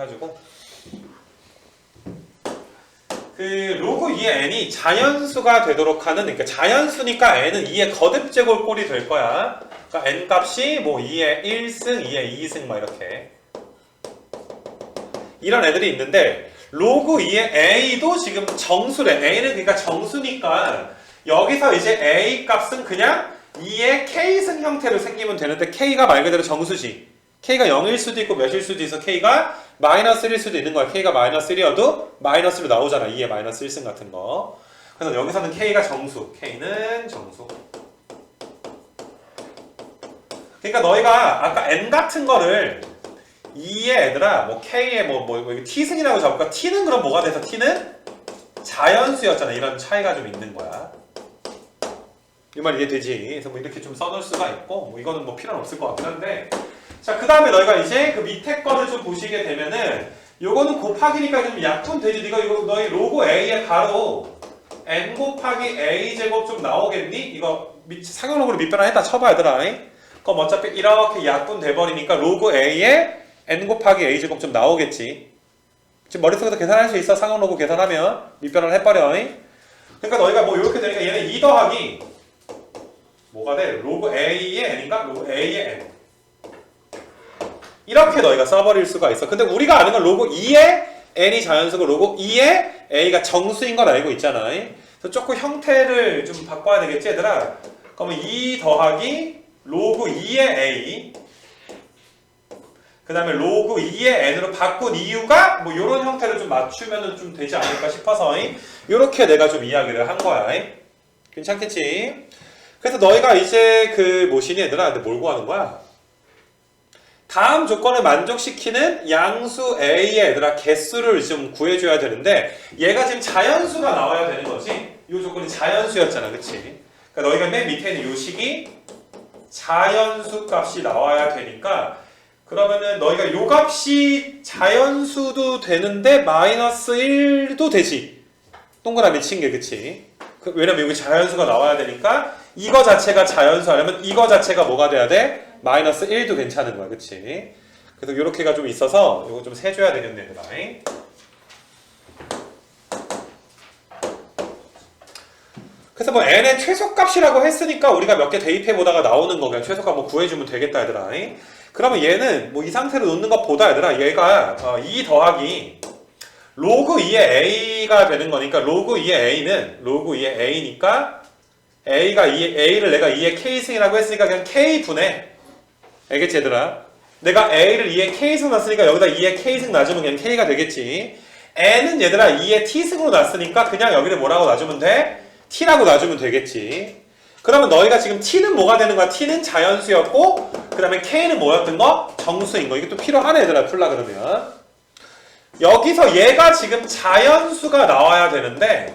해가지고 그 로그 2의 n이 자연수가 되도록 하는 그러니까 자연수니까 n은 2의 거듭 제곱꼴이 될 거야. 그러니까 n 값이 뭐 2의 1승, 2의 2승 막 이렇게 이런 애들이 있는데 로그 2의 a도 지금 정수래. a는 그러니까 정수니까 여기서 이제 a 값은 그냥 2의 k승 형태로 생기면 되는데 k가 말 그대로 정수지. K가 0일 수도 있고 몇일 수도 있어. k가 마이너스 1일 수도 있는 거야. k가 마이너스 1이어도 마이너스로 나오잖아. 2의 마이너스 1승 같은 거. 그래서 여기서는 k가 정수. k는 정수. 그러니까 너희가 아까 n 같은 거를 2의 얘들아 뭐 k의 뭐, 뭐, 뭐 t승이라고 잡을까? t는 그럼 뭐가 돼서 t는 자연수였잖아. 이런 차이가 좀 있는 거야. 이 말 이해되지? 그래서 뭐 이렇게 좀 써놓을 수가 있고 뭐 이거는 뭐 필요는 없을 것 같긴 한데 자 그 다음에 너희가 이제 그 밑에 거를 좀 보시게 되면은 요거는 곱하기니까 좀 약분 되지 네가 이거 너희 로고 a의 가로 n 곱하기 a 제곱 좀 나오겠니? 이거 밑 상용로그로 밑변화 했다 쳐봐 얘들아 그럼 어차피 이렇게 약분 돼버리니까 로그 a에 n 곱하기 a 제곱 좀 나오겠지 지금 머릿속에서 계산할 수 있어 상용로그 계산하면 밑변화를 해버려 그러니까 너희가 뭐 이렇게 되니까 얘는 2 더하기 뭐가 돼? 로그 a의 n인가? 로그 a의 n 이렇게 너희가 써버릴 수가 있어. 근데 우리가 아는 건 로그 2의 n이 자연수고 로그 2의 a가 정수인 걸 알고 있잖아. 그래서 조금 형태를 좀 바꿔야 되겠지 얘들아? 그러면 2 더하기 로그 2의 a 그 다음에 로그 2의 n으로 바꾼 이유가 뭐 이런 형태를 좀 맞추면 좀 되지 않을까 싶어서 이렇게 내가 좀 이야기를 한 거야. 괜찮겠지? 그래서 너희가 이제 그 뭐시니 얘들아 근데 뭘 구하는 거야? 다음 조건을 만족시키는 양수 A의 얘들아 개수를 좀 구해줘야 되는데 얘가 지금 자연수가 나와야 되는 거지 이 조건이 자연수였잖아 그치? 그러니까 너희가 맨 밑에 있는 요 식이 자연수 값이 나와야 되니까 그러면은 너희가 요 값이 자연수도 되는데 마이너스 1도 되지 동그라미 친 게 그치? 그- 왜냐면 여기 자연수가 나와야 되니까 이거 자체가 자연수 하려면 이거 자체가 뭐가 돼야 돼? 마이너스 1도 괜찮은 거야 그치? 그래서 요렇게가 좀 있어서 요거 좀 세줘야 되겠네 얘들아 그래서 뭐 n의 최소값이라고 했으니까 우리가 몇 개 대입해 보다가 나오는 거 그냥 최소값 뭐 구해주면 되겠다 얘들아 그러면 얘는 뭐 이 상태로 놓는 것보다 얘들아 얘가 어, 2 더하기 로그 2의 a가 되는 거니까 로그 2의 a는 로그 2의 a니까 a가 2, a를 내가 2의 k승이라고 했으니까 그냥 k분의 알겠지 얘들아? 내가 a를 2의 k승 놨으니까 여기다 2의 k승 놔주면 그냥 k가 되겠지 n은 얘들아 2의 t승으로 놨으니까 그냥 여기를 뭐라고 놔주면 돼? t라고 놔주면 되겠지 그러면 너희가 지금 t는 뭐가 되는 거야? t는 자연수였고 그 다음에 k는 뭐였던 거? 정수인 거 이게 또 필요하네 얘들아 풀라 그러면 여기서 얘가 지금 자연수가 나와야 되는데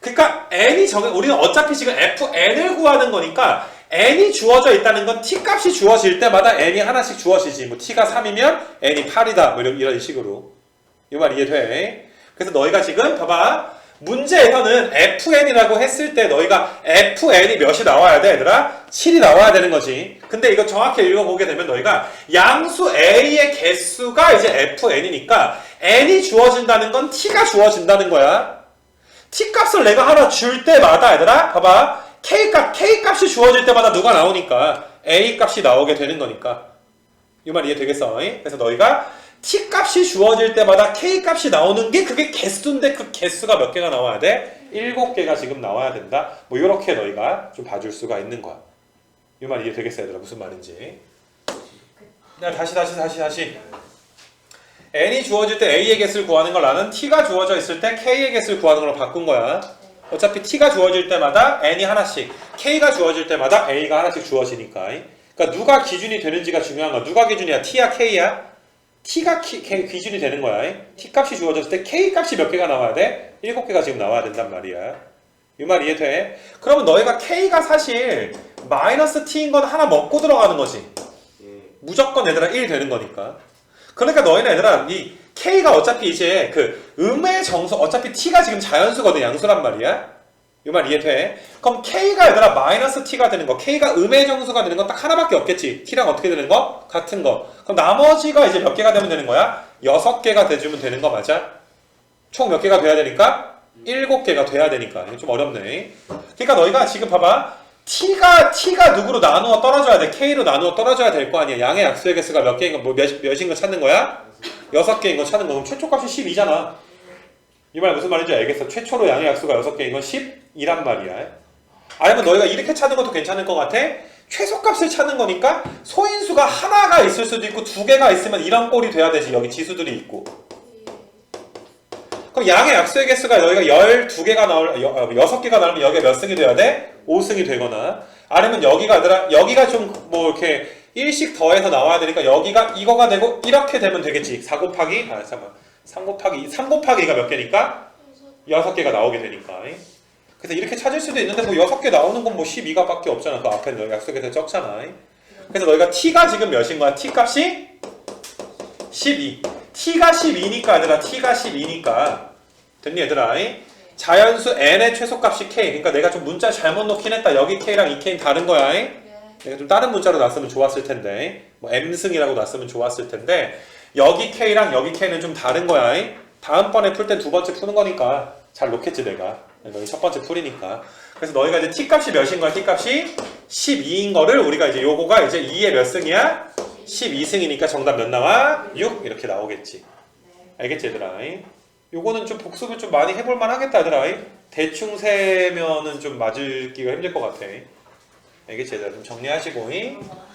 그러니까 n이 정해 우리는 어차피 지금 fn을 구하는 거니까 n이 주어져 있다는 건 t 값이 주어질 때마다 n이 하나씩 주어지지. 뭐 t가 3이면 n이 8이다. 뭐 이런, 이런 식으로. 이 말 이해돼? 그래서 너희가 지금 봐봐. 문제에서는 fn이라고 했을 때 너희가 fn이 몇이 나와야 돼 얘들아? 7이 나와야 되는 거지. 근데 이거 정확히 읽어보게 되면 너희가 양수 a의 개수가 이제 fn이니까 n이 주어진다는 건 t가 주어진다는 거야. t 값을 내가 하나 줄 때마다 얘들아 봐봐 k 값 k 값이 주어질 때마다 누가 나오니까 a 값이 나오게 되는 거니까 이 말 이해 되겠어? 잉? 그래서 너희가 t 값이 주어질 때마다 k 값이 나오는 게 그게 개수인데 그 개수가 몇 개가 나와야 돼? 7개가 지금 나와야 된다. 뭐 이렇게 너희가 좀 봐줄 수가 있는 거야. 이 말 이해 되겠어 얘들아 무슨 말인지. 야 다시 다시 다시 다시. n이 주어질 때 a의 개수를 구하는 걸 나는 t가 주어져 있을 때 k의 개수를 구하는 걸로 바꾼 거야. 어차피 t가 주어질 때마다 n이 하나씩, k가 주어질 때마다 a가 하나씩 주어지니까. 그러니까 누가 기준이 되는지가 중요한 거야. 누가 기준이야? t야 k야? t가 키, 기준이 되는 거야. t 값이 주어졌을 때 k 값이 몇 개가 나와야 돼? 7개가 지금 나와야 된단 말이야. 이 말 이해돼? 그러면 너희가 k가 사실 마이너스 t인 건 하나 먹고 들어가는 거지. 무조건 얘들아 1 되는 거니까. 그러니까 너희는 얘들아 이 k가 어차피 이제 그 음의 정수 어차피 t가 지금 자연수거든 양수란 말이야. 이 말 이해돼? 그럼 K가 얘들아 마이너스 T가 되는 거 K가 음의 정수가 되는 건 딱 하나밖에 없겠지 T랑 어떻게 되는 거? 같은 거 그럼 나머지가 이제 몇 개가 되면 되는 거야? 여섯 개가 돼주면 되는 거 맞아? 총 몇 개가 돼야 되니까? 일곱 개가 돼야 되니까 이거 좀 어렵네 그러니까 너희가 지금 봐봐 T가 T가 누구로 나누어 떨어져야 돼? K로 나누어 떨어져야 될 거 아니야 양의 약수의 개수가 몇 개인 거, 뭐 몇, 몇인 거 찾는 거야? 여섯 개인 거 찾는 거 그럼 최초 값이 12잖아 이 말 무슨 말인지 알겠어. 최초로 양의 약수가 6개인 건 10이란 말이야. 아니면 너희가 이렇게 찾는 것도 괜찮을 것 같아? 최소값을 찾는 거니까 소인수가 하나가 있을 수도 있고 두 개가 있으면 이런 꼴이 돼야 되지. 여기 지수들이 있고. 그럼 양의 약수의 개수가 너희가 12개가 나올, 6개가 나오면 여기가 몇 승이 돼야 돼? 5승이 되거나. 아니면 여기가 아니라, 여기가 좀 뭐 이렇게 일씩 더해서 나와야 되니까 여기가 이거가 되고 이렇게 되면 되겠지. 4 곱하기, 아, 잠깐만. 3 곱하기, 3 곱하기가 몇 개니까? 6개가 나오게 되니까. 그래서 이렇게 찾을 수도 있는데 뭐 6개 나오는 건 뭐 12가 밖에 없잖아. 그 앞에 는 약속에서 적잖아. 그래서 너희가 t가 지금 몇인 거야? t 값이 12. t가 12니까 얘들아 t가 12니까 됐니 얘들아? 자연수 n의 최소값이 k. 그러니까 내가 좀 문자 잘못 놓긴 했다. 여기 k랑 이 k는 다른 거야. 내가 좀 다른 문자로 놨으면 좋았을 텐데 뭐 m승이라고 놨으면 좋았을 텐데 여기 k랑 여기 k는 좀 다른 거야. 다음번에 풀 땐 두 번째 푸는 거니까 잘 놓겠지 내가. 너희 첫 번째 풀이니까. 그래서 너희가 이제 t 값이 몇인 거야? t 값이 12인 거를 우리가 이제 요거가 이제 2의 몇 승이야? 12승이니까 정답 몇 나와? 6 이렇게 나오겠지. 알겠지 얘들아? 요거는 좀 복습을 좀 많이 해볼 만 하겠다 얘들아. 대충 세면은 좀 맞을 기가 힘들 것 같아. 알겠지 얘들아? 좀 정리하시고.